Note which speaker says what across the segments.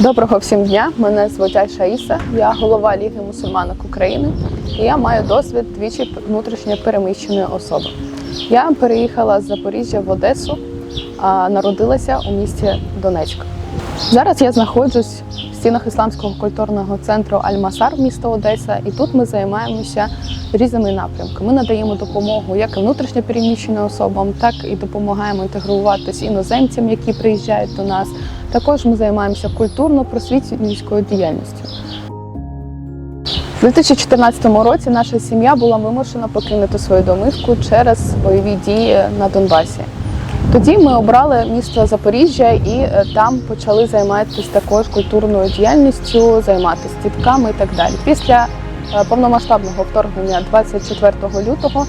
Speaker 1: Доброго всім дня! Мене звуть Айша Іса, я голова Ліги мусульманок України і я маю досвід двічі внутрішньо переміщеної особи. Я переїхала з Запоріжжя в Одесу, а народилася у місті Донецьк. Зараз я знаходжусь в стінах ісламського культурного центру Аль-Масар міста Одеса, і тут ми займаємося різними напрямками. Ми надаємо допомогу як внутрішньо переміщеним особам, так і допомагаємо інтегруватись іноземцям, які приїжджають до нас. Також ми займаємося культурно-просвітницькою діяльністю. У 2014 році наша сім'я була вимушена покинути свою домівку через бойові дії на Донбасі. Тоді ми обрали місто Запоріжжя і е, там почали займатися також культурною діяльністю, займатися дітками і так далі. Після е, повномасштабного вторгнення 24 лютого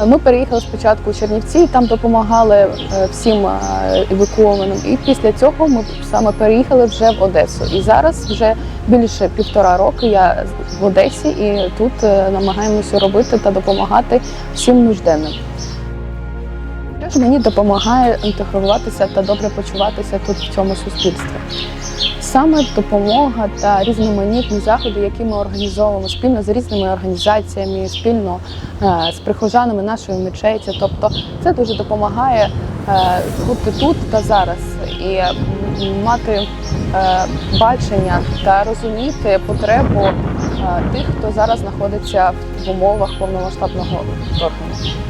Speaker 1: е, ми переїхали спочатку у Чернівці, і там допомагали всім евакуованим. І після цього ми саме переїхали вже в Одесу. І зараз вже більше півтора року я в Одесі і тут намагаємося робити та допомагати всім нужденним. Мені допомагає інтегруватися та добре почуватися тут в цьому суспільстві? Саме допомога та різноманітні заходи, які ми організовуємо спільно з різними організаціями, спільно е, з прихожанами нашої мечеті. Тобто це дуже допомагає е, бути тут та зараз і мати е, бачення та розуміти потребу тих, хто зараз знаходиться в умовах повномасштабного вторгнення.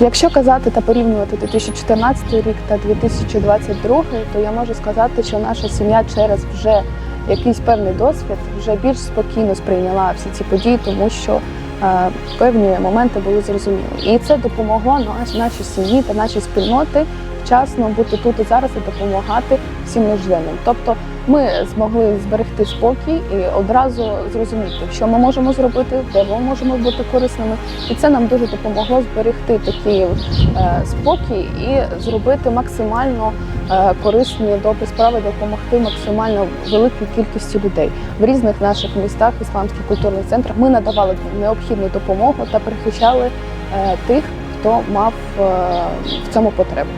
Speaker 1: Якщо казати та порівнювати 2014 рік та 2022, то я можу сказати, що наша сім'я через вже якийсь певний досвід вже більш спокійно сприйняла всі ці події, тому що е, певні моменти були зрозумілі. І це допомогло наш- нашій сім'ї та нашій спільноти вчасно бути тут і зараз і допомагати всім нужденним. Тобто ми змогли зберегти спокій і одразу зрозуміти, що ми можемо зробити, де ми можемо бути корисними. І це нам дуже допомогло зберегти такий е, спокій і зробити максимально е, корисні добрі справи, допомогти максимально великій кількості людей в різних наших містах, ісламських культурних центрах. Ми надавали необхідну допомогу та перехищали е, тих, хто мав в цьому потребу.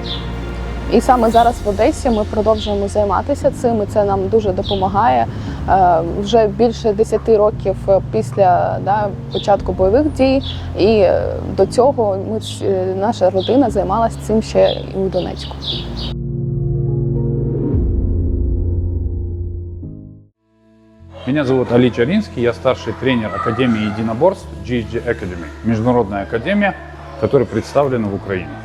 Speaker 1: І саме зараз в Одесі ми продовжуємо займатися цим. і Це нам дуже допомагає. Е, Вже більше 10 років після да, початку бойових дій, і е, до цього ми наша родина займалася цим ще і у Донецьку.
Speaker 2: Меня зовут Али Чаринский, я старший тренер Академии единоборств GHG Academy, международная академия, которая представлена в Украине.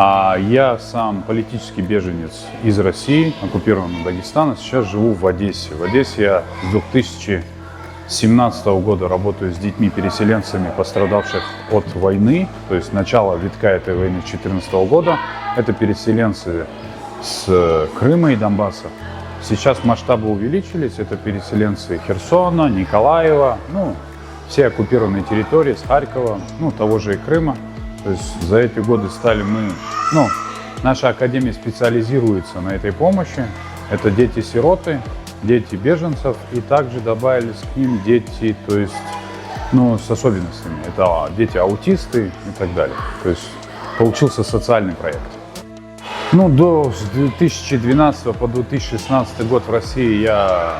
Speaker 2: А я сам политический беженец из России, оккупированного Дагестана, сейчас живу в Одессе. В Одессе я с 2017 года работаю с детьми-переселенцами, пострадавших от войны, то есть начало витка этой войны с 2014 года. Это переселенцы с э, Крыма и Донбасса. Сейчас масштабы увеличились. Это переселенцы Херсона, Николаева, ну, все оккупированные территории, с Харькова, ну, того же и Крыма. То есть за эти годы стали мы, ну, наша академия специализируется на этой помощи. Это дети-сироты, дети беженцев, и также добавились к ним дети, то есть, ну, с особенностями. Это дети-аутисты и так далее. То есть получился социальный проект. Ну, до с 2012 по 2016 год в России я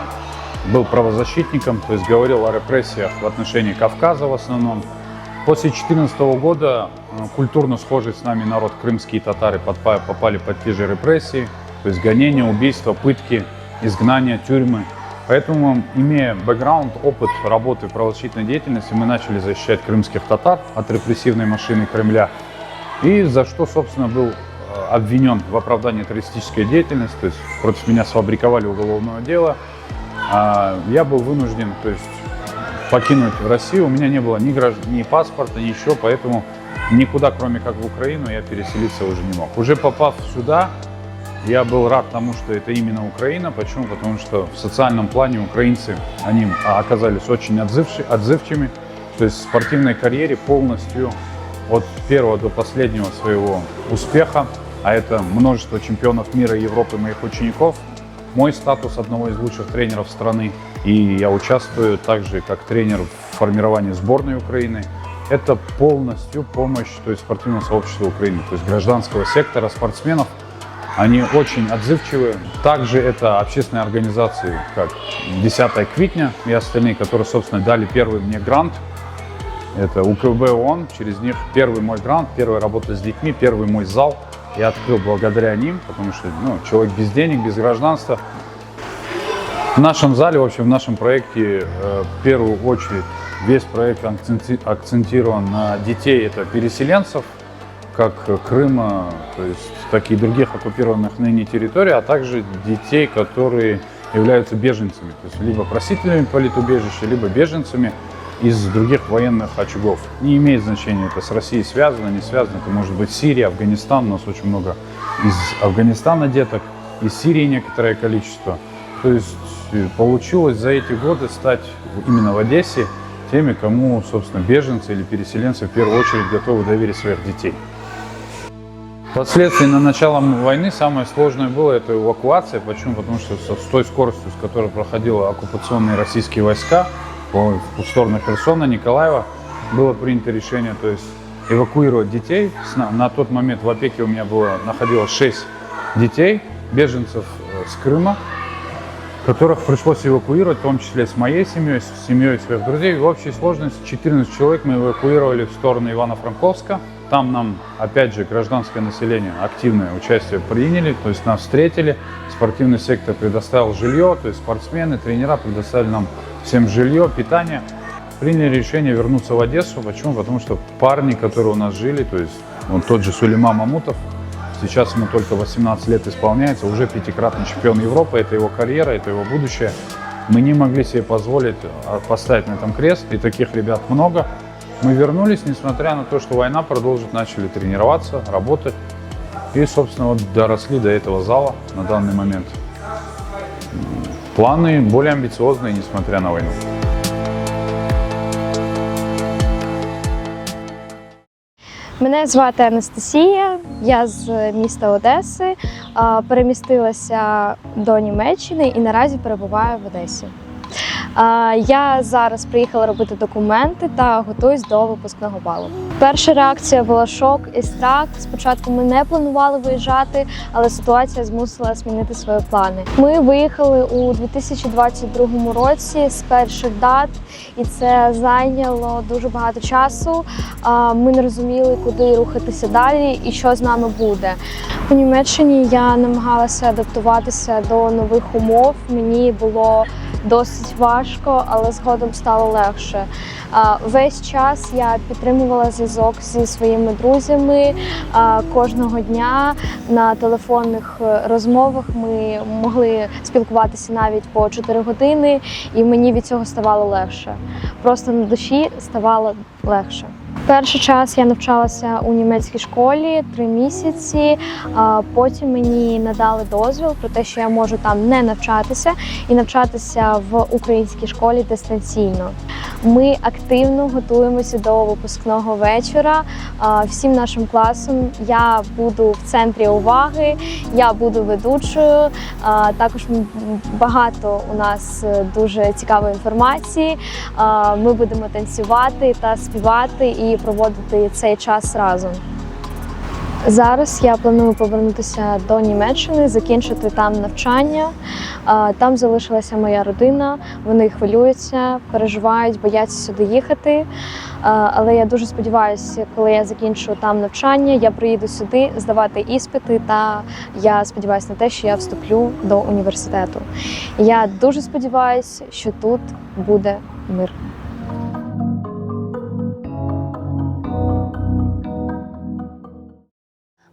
Speaker 2: был правозащитником, то есть говорил о репрессиях в отношении Кавказа в основном. После 2014 года э, культурно схожий с нами народ, крымские татары, попали под те же репрессии, то есть гонения, убийства, пытки, изгнания, тюрьмы. Поэтому, имея бэкграунд, опыт работы в правозащитной деятельности, мы начали защищать крымских татар от репрессивной машины Кремля. И за что, собственно, был э, обвинен в оправдании террористической деятельности, то есть против меня сфабриковали уголовное дело. А Я был вынужден, то есть покинуть Россию. У меня не было ни, гражд... ни паспорта, ничего, поэтому никуда, кроме как в Украину, я переселиться уже не мог. Уже попав сюда, я был рад тому, что это именно Украина. Почему? Потому что в социальном плане украинцы, они а, оказались очень отзывчи- отзывчивыми. То есть в спортивной карьере полностью от первого до последнего своего успеха, а это множество чемпионов мира и Европы моих учеников, мой статус одного из лучших тренеров страны. И я участвую также как тренер в формировании сборной Украины. это полностью помощь то есть, спортивного сообщества Украины, то есть гражданского сектора спортсменов. Они очень отзывчивые. Также это общественные организации, как 10 квитня и остальные, которые, собственно, дали первый мне грант. Это УКБ ООН, через них первый мой грант, первая работа с детьми, первый мой зал я открыл благодаря ним, потому что ну, человек без денег, без гражданства. В нашем зале, в общем, в нашем проекте, э, в первую очередь, весь проект акценти- акцентирован на детей, это переселенцев, как Крыма, то есть так и других оккупированных ныне территорий, а также детей, которые являются беженцами, то есть либо просителями политубежища, либо беженцами из других военных очагов. Не имеет значения, это с Россией связано, не связано, это может быть Сирия, Афганистан, у нас очень много из Афганистана деток, из Сирии некоторое количество. То есть получилось за эти годы стать именно в Одессе теми, кому, собственно, беженцы или переселенцы в первую очередь готовы доверить своих детей. Впоследствии на начало войны самое сложное было это эвакуация. Почему? Потому что с той скоростью, с которой проходили оккупационные российские войска в сторону Херсона, Николаева, было принято решение, то есть эвакуировать детей. На тот момент в опеке у меня было, находилось 6 детей, беженцев э, с Крыма, которых пришлось эвакуировать, в том числе с моей семьей, с семьей своих друзей. В общей сложности 14 человек мы эвакуировали в сторону Ивано-Франковска. Там нам, опять же, гражданское население активное участие приняли, то есть нас встретили. Спортивный сектор предоставил жилье, то есть спортсмены, тренера предоставили нам всем жилье, питание. Приняли решение вернуться в Одессу. Почему? Потому что парни, которые у нас жили, то есть вот тот же Сулейма Мамутов, Сейчас ему только 18 лет исполняется, уже пятикратный чемпион Европы, это его карьера, это его будущее. Мы не могли себе позволить а, поставить на этом крест, и таких ребят много. Мы вернулись, несмотря на то, что война продолжит, начали тренироваться, работать. И, собственно, вот доросли до этого зала на данный момент. Планы более амбициозные, несмотря на войну.
Speaker 3: Мене звати Анастасія, я з міста Одеси. Перемістилася до Німеччини і наразі перебуваю в Одесі. Я зараз приїхала робити документи та готуюсь до випускного балу. Перша реакція була шок і страх. Спочатку ми не планували виїжджати, але ситуація змусила змінити свої плани. Ми виїхали у 2022 році з перших дат, і це зайняло дуже багато часу. Ми не розуміли, куди рухатися далі і що з нами буде. У Німеччині я намагалася адаптуватися до нових умов. Мені було досить важко, але згодом стало легше. Весь час я підтримувала зв'язок зі своїми друзями. Кожного дня на телефонних е, розмовах ми могли спілкуватися навіть по 4 години, і мені від цього ставало легше. Просто на душі ставало легше. Перший час я навчалася у німецькій школі три місяці. Потім мені надали дозвіл про те, що я можу там не навчатися і навчатися в українській школі дистанційно. Ми активно готуємося до випускного вечора. Всім нашим класом я буду в центрі уваги, я буду ведучою. Також багато у нас е, дуже цікавої інформації. Ми будемо танцювати та співати і проводити цей час разом. Зараз я планую повернутися до Німеччини, закінчити там навчання. Там залишилася моя родина. Вони хвилюються, переживають, бояться сюди їхати. Але я дуже сподіваюся, коли я закінчу там навчання, я приїду сюди здавати іспити. Та я сподіваюся на те, що я вступлю до університету. Я дуже сподіваюся, що тут буде мир.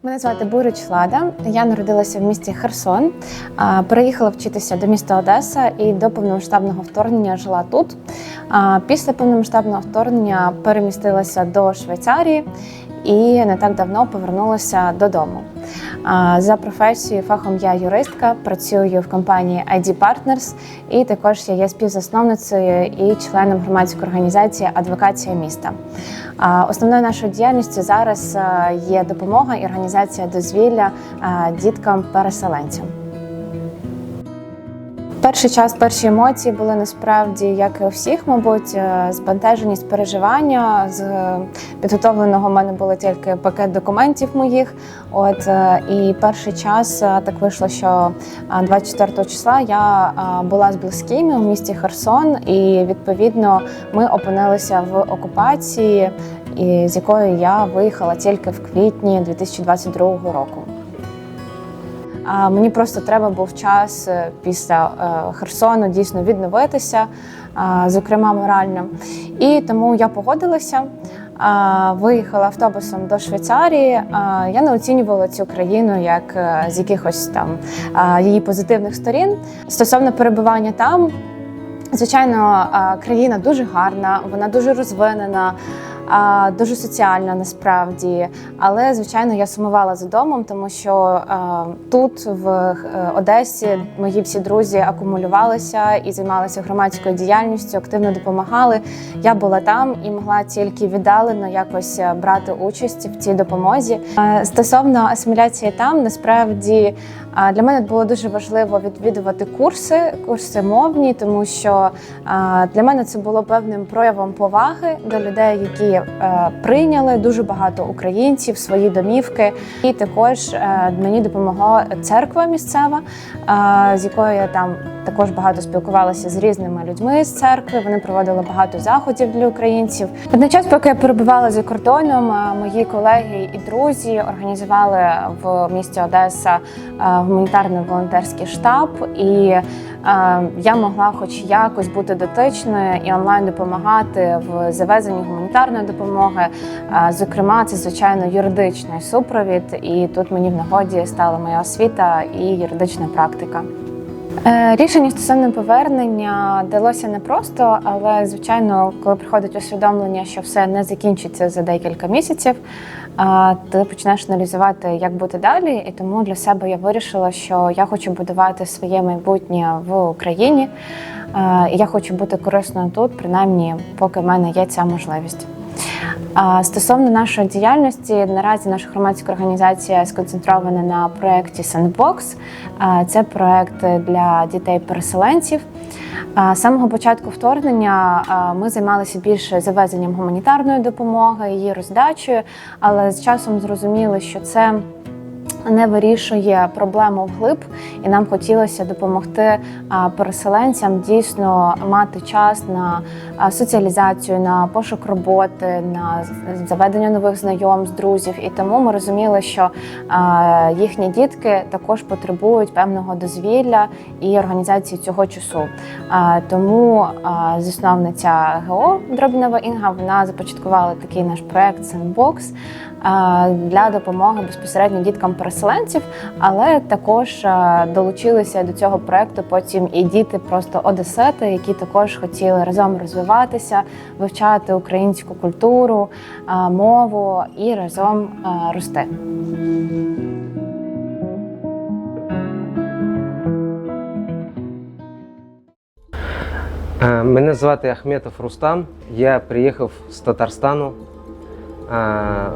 Speaker 4: Мене звати Бурич Лада. Я народилася в місті Херсон. Переїхала вчитися до міста Одеса і до повномасштабного вторгнення жила тут. Після повномасштабного вторгнення перемістилася до Швейцарії і не так давно повернулася додому. За професією фахом я юристка, працюю в компанії ID Partners і також я є співзасновницею і членом громадської організації Адвокація міста. Основною нашою діяльністю зараз є допомога і організація дозвілля діткам-переселенцям. Перший час, перші емоції були насправді, як і у всіх, мабуть, е, збентеженість переживання. З е, підготовленого в мене було тільки пакет документів моїх. От е, і перший час так вийшло, що е, 24 числа я була з близькими у місті Херсон, і відповідно ми опинилися в окупації, з якої я виїхала тільки в квітні 2022 року. Мені просто треба був час е, після е, Херсону дійсно відновитися, зокрема морально. І тому я погодилася. Виїхала автобусом до Швейцарії. Я не оцінювала цю країну як е, з якихось там її позитивних сторін. Стосовно перебування там, звичайно, країна дуже гарна, вона дуже розвинена. Дуже соціальна насправді, але звичайно я сумувала за домом, тому що тут, в е, Одесі, мої всі друзі акумулювалися і займалися громадською діяльністю, активно допомагали. Я була там і могла тільки віддалено якось е, брати участь в цій допомозі. Е, Стосовно асиміляції там, насправді для мене було дуже важливо відвідувати курси, курси мовні, тому що для мене це було певним проявом поваги до людей, які е, прийняли дуже багато українців, свої домівки. І також е, мені допомогла церква місцева, е, з якою я там також багато спілкувалася з різними людьми з церкви. Вони проводили багато заходів для українців. Одночас, поки я перебувала за кордоном, мої колеги і друзі організували в місті Одеса гуманітарний волонтерський штаб і. Е, Я могла, хоч якось бути дотичною і онлайн допомагати в завезенні гуманітарної допомоги. Е, Зокрема, це звичайно юридичний супровід, і тут мені в нагоді стала моя освіта і юридична практика. Е, Рішення стосовно повернення далося непросто, але звичайно, коли приходить усвідомлення, що все не закінчиться за декілька місяців, ти почнеш аналізувати, як бути далі. І тому для себе я вирішила, що я хочу будувати своє майбутнє в Україні. І Я хочу бути корисною тут, принаймні, поки в мене є ця можливість. Стосовно нашої діяльності, наразі наша громадська організація сконцентрована на проєкті Sandbox. Це проєкт для дітей-переселенців. З самого початку вторгнення ми займалися більше завезенням гуманітарної допомоги, її роздачею, але з часом зрозуміли, що це не вирішує проблему вглиб, і нам хотілося допомогти переселенцям дійсно мати час на соціалізацію, на пошук роботи, на заведення нових знайомств, друзів. І тому ми розуміли, що їхні дітки також потребують певного дозвілля і організації цього часу. Тому засновниця ГО Дробінова Інга вона започаткувала такий наш проект Sandbox для допомоги безпосередньо діткам переселенців, але також долучилися до цього проекту потім і діти просто одесити, які також хотіли разом розвиватися, вивчати українську культуру, мову і разом рости.
Speaker 5: Е, Мене звати Ахметов Рустам. Я приїхав з Татарстану.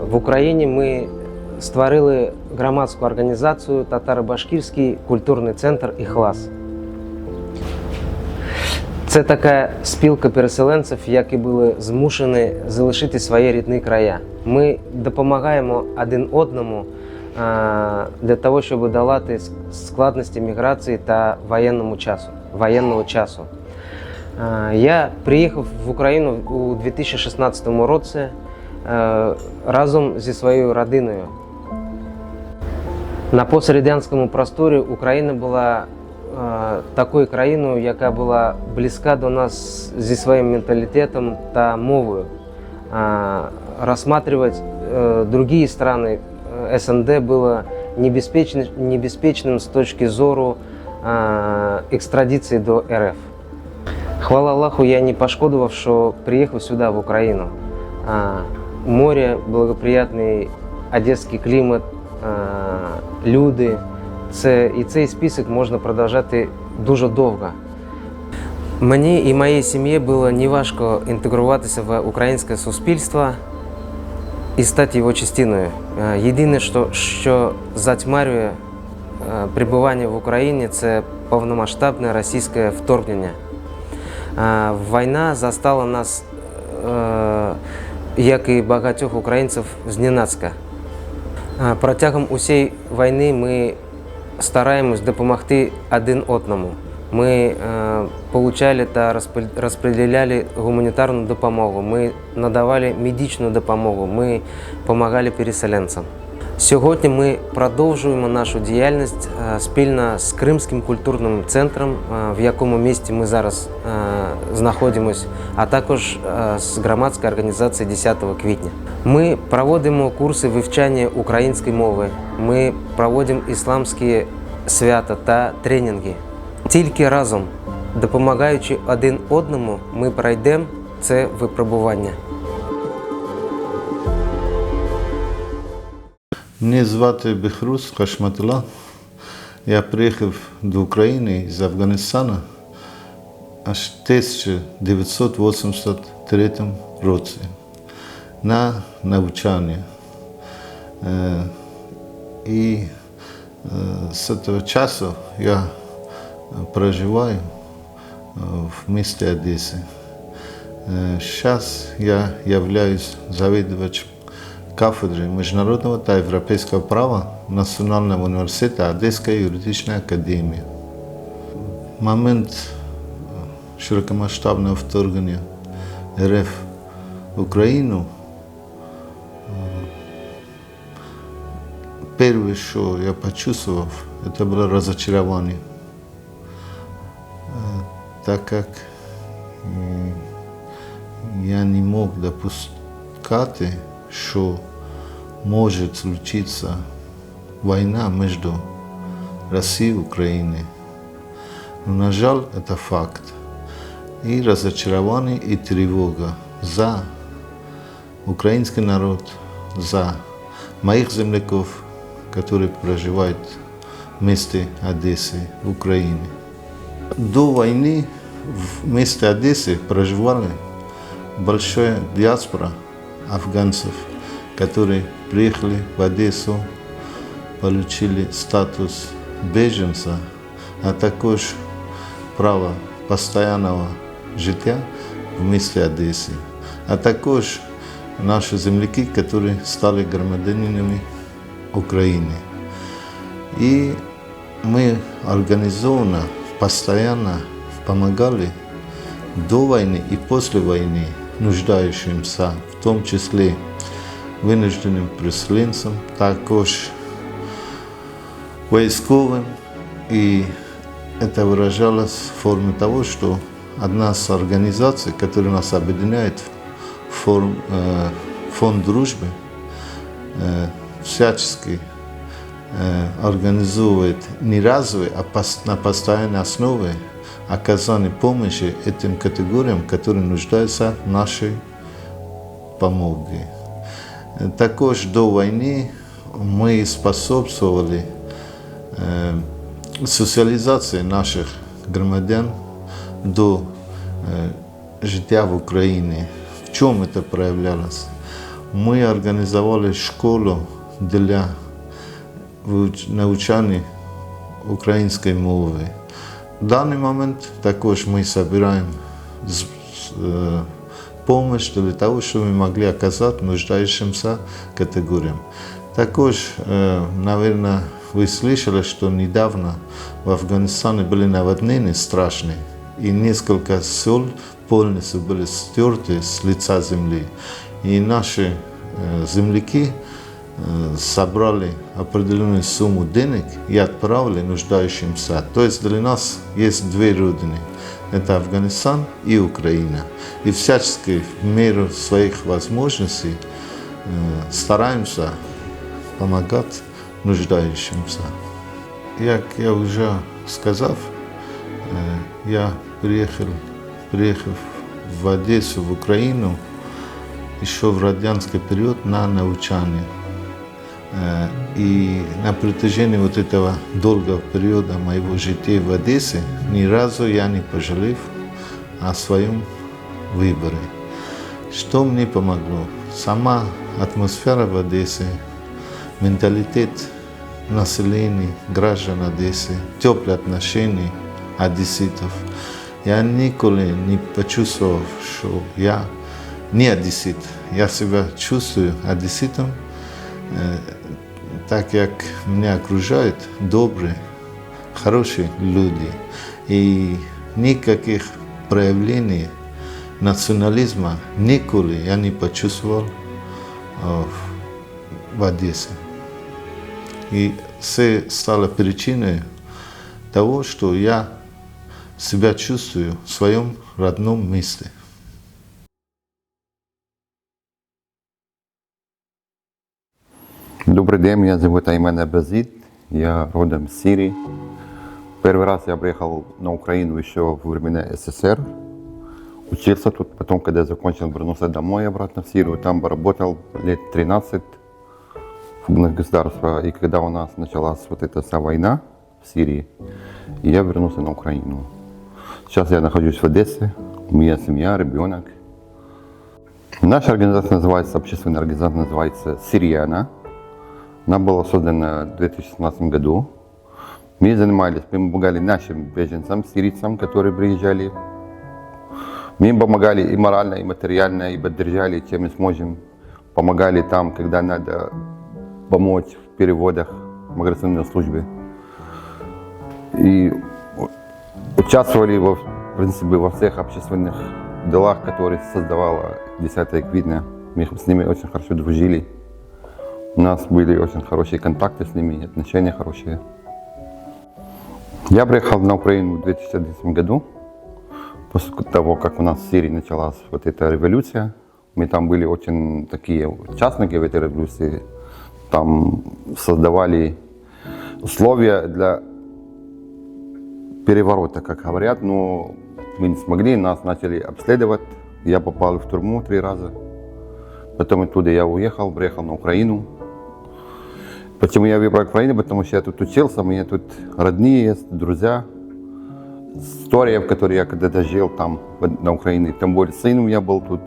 Speaker 5: В Україні ми створили громадську організацію Татаро-Башкірський культурний центр «Іхлас». Це така спілка переселенців, які були змушені залишити свої рідні края. Ми допомагаємо один одному для того, щоб долати складності міграції та воєнному часу, воєнного часу. Я приїхав в Україну у 2016 році разом зі своєю родиною. На пострадянському просторі Україна була е, такою країною, яка була близька до нас зі своїм менталітетом та мовою. Е, Розглядати е, інші країни е, СНД було небезпечним, небезпечним з точки зору е, екстрадиції до РФ. Хвала Аллаху, я не пошкодував, що приїхав сюди, в Україну. А, море, благоприятний одеський клімат, а, люди. Це, і цей список можна продовжати дуже довго. Мені і моїй сім'ї було неважко інтегруватися в українське суспільство і стати його частиною. Е, Єдине, що, що затьмарює е, перебування в Україні, це повномасштабне російське вторгнення. Е, Війна застала нас, е, Як і багатьох українців, зненацька. Нінацька. Протягом усієї війни ми стараємось допомогти один одному. Ми отримали получали та розподіляли гуманітарну допомогу, ми надавали медичну допомогу, ми допомагали переселенцям. Сьогодні ми продовжуємо нашу діяльність е, спільно з Кримським культурним центром, е, в якому місті ми зараз е, знаходимося, а також з громадською організацією 10 квітня. Ми проводимо курси вивчання української мови, ми проводимо ісламські свята та тренінги. Тільки разом, допомагаючи один одному, ми пройдемо це випробування.
Speaker 6: Мене звати Бехрус Хашматула. Я приїхав до України з Афганістану аж в 1983 році на навчання. Е, І е, з того часу я проживаю е, в місті Одесі. Зараз я являюсь завідувачем кафедри міжнародного та європейського права Національного університету Одеської юридичної академії. В момент широкомасштабного вторгнення РФ в Україну перше, що я почувствовал, это было разочарование. Э, Так как м, я не мог допускати, що може случитися війна між Росією і Україною. Но, на жаль, це факт. І розочарування, і тривога за український народ, за моїх земляків, які проживають в місті Одесі, в Україні. До войны в месте Одессы проживали большая диаспора афганцев, которые приехали в Одессу, получили статус беженца, а також право постоянного життя в місті Одесі, а також наші земляки, які стали громадянинами України. И мы организованно, постоянно помогали до войны и после войны нуждающимся, в том числе вынужденным переселенцам, також войсковым. И это выражалось в форме того, что одна из организаций, которая нас объединяет, э, фонд дружбы, э, всячески э, не разовые, а на постоянной основе оказание помощи этим категориям, которые нуждаются в нашей помоге. Э, Також до войны мы способствовали э, соціалізації наших громадян до е, життя в Україні. В чому це проявлялося? Ми організували школу для вивч- навчання української мови. В даний момент також ми збираємо з- з- е, помощь для того, щоб ми могли оказати нуждающимся категориям. Також, э, наверное, вы слышали, что недавно в Афганистане были наводнения страшные, и несколько сел полностью были стерты с лица земли. И наши э, земляки э, собрали определенную сумму денег и отправили нуждающимся. То есть для нас есть две родины. Это Афганистан и Украина. И всячески в меру своих возможностей стараемся помогать нуждающимся. Як я вже сказав, е, я приїхав, приїхав в Одесу, в Україну, ще в радянський період на навчання. Э, И на протяжении вот этого долгого периода моего жития в Одессе ни разу я не пожалел о своем выборе. Что мне помогло? Сама атмосфера в Одессе, менталитет населения, граждан Одессы, теплые отношения одесситов. Я никогда не почувствовал, что я не одессит. Я себя чувствую одесситом, э, так как меня окружают добрые, хорошие люди. И никаких проявлений национализма никогда я не почувствовал э, в Одессе. И это стало причиной того, что я себя чувствую в своем родном месте.
Speaker 7: Добрый день, меня зовут Аймен Абазид, я родом из Сирии. Первый раз я приехал на Украину еще во времена СССР. Учился тут, потом, когда закончил, вернулся домой обратно в Сирию. Там работал лет 13 в государстве. И когда у нас началась вот эта вся война в Сирии, я вернулся на Украину. Сейчас я нахожусь в Одессе, у меня семья, ребенок. Наша организация называется, общественная организация называется «Сириана». Она была создана в 2017 году. Мы занимались, мы помогали нашим беженцам, сирийцам, которые приезжали. Мы им помогали и морально, и материально, и поддержали, чем мы сможем. Помогали там, когда надо помочь в переводах миграционной службе. И участвовали во, в принципе, во всех общественных делах, которые создавала 10 квитня. Мы с ними очень хорошо дружили. У нас были очень хорошие контакты с ними, отношения хорошие. Я приехал на Украину в 2011 году, после того, как у нас в Сирии началась вот эта революция. Мы там были очень такие участники в этой революции. Там создавали условия для переворота, как говорят, но мы не смогли, нас начали обследовать. Я попал в тюрьму три раза. Потом оттуда я уехал, приехал на Украину. Почему я выбрал Украину? Потому что я тут учился, у меня тут родные есть, друзья. История, в которой я когда-то жил там, в- на Украине. Тем более сын у меня был тут.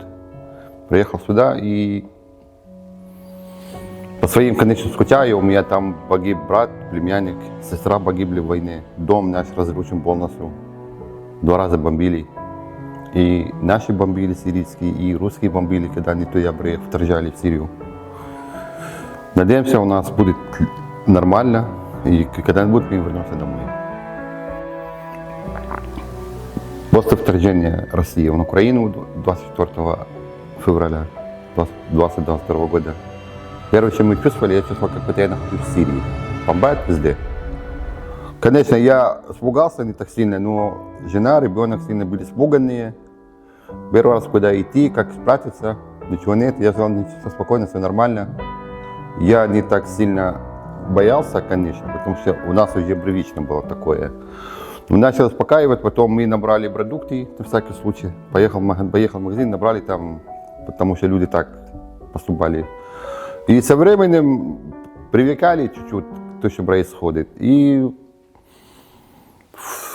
Speaker 7: Приехал сюда и по своим, конечно, скучаю. У меня там погиб брат, племянник, сестра погибли в войне. Дом наш разрушен полностью. Два раза бомбили. И наши бомбили сирийские, и русские бомбили, когда они туда приехали, вторжали в Сирию. Надеемся, у нас будет нормально, и когда-нибудь мы вернемся домой. После вторжения России в Украину 24 февраля 2022 года, первое, что мы чувствовали, я чувствовал, как будто я нахожусь в Сирии. Бомбает везде. Конечно, я испугался не так сильно, но жена, ребенок сильно были испуганные. Первый раз куда идти, как спрятаться, ничего нет. Я сказал, ничего, спокойно, все нормально. Я не так сильно боялся, конечно, потому что у нас уже привычно было такое. Но начал успокаивать, потом мы набрали продукты, на всякий случай. Поехал в магазин, поехал в магазин, набрали там, потому что люди так поступали. И со временем привыкали чуть-чуть к тому, что происходит. И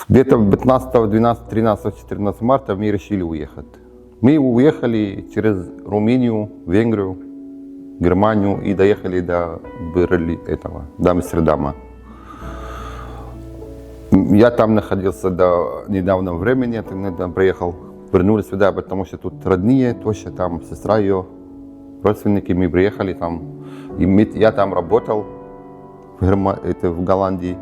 Speaker 7: где-то 15, 12, 13, 14 марта мы решили уехать. Мы уехали через Румынию, Венгрию, Германию и доехали до Берли, этого, до Амстердама. Я там находился до недавнего времени, тогда приехал, вернулись сюда, потому что тут родные, тоже там сестра ее, родственники, мы приехали там. И я там работал в, Герма- это, в Голландии.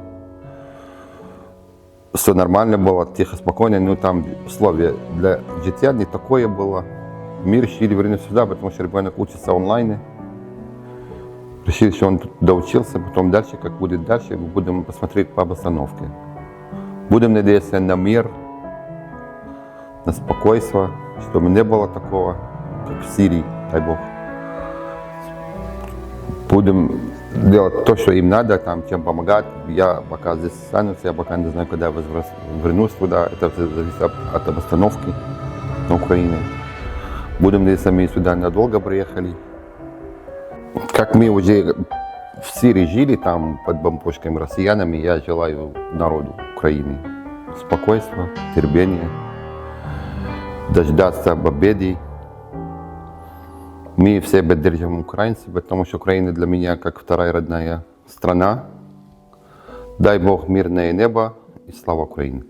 Speaker 7: Все нормально было, тихо, спокойно, но там условия для жития не такое было. Мы решили вернуться сюда, потому что ребенок учится онлайн. Решили, что он доучился, потом дальше, как будет дальше, мы будем посмотреть по обстановке. Будем надеяться на мир, на спокойствие, чтобы не было такого, как в Сирии, дай Бог. Будем делать то, что им надо, там, чем помогать. Я пока здесь останусь, я пока не знаю, когда возврас- вернусь туда. Это всё зависит от, от обстановки на Украине. Будем надеяться, мы сюда надолго приехали. Как мы уже в Сирии жили, там под бомбежками россиянами, я желаю народу Украины спокойствия, терпения, дождаться победы. Мы все поддерживаем украинцев, потому что Украина для меня как вторая родная страна. Дай Бог мирне небо і слава Україні!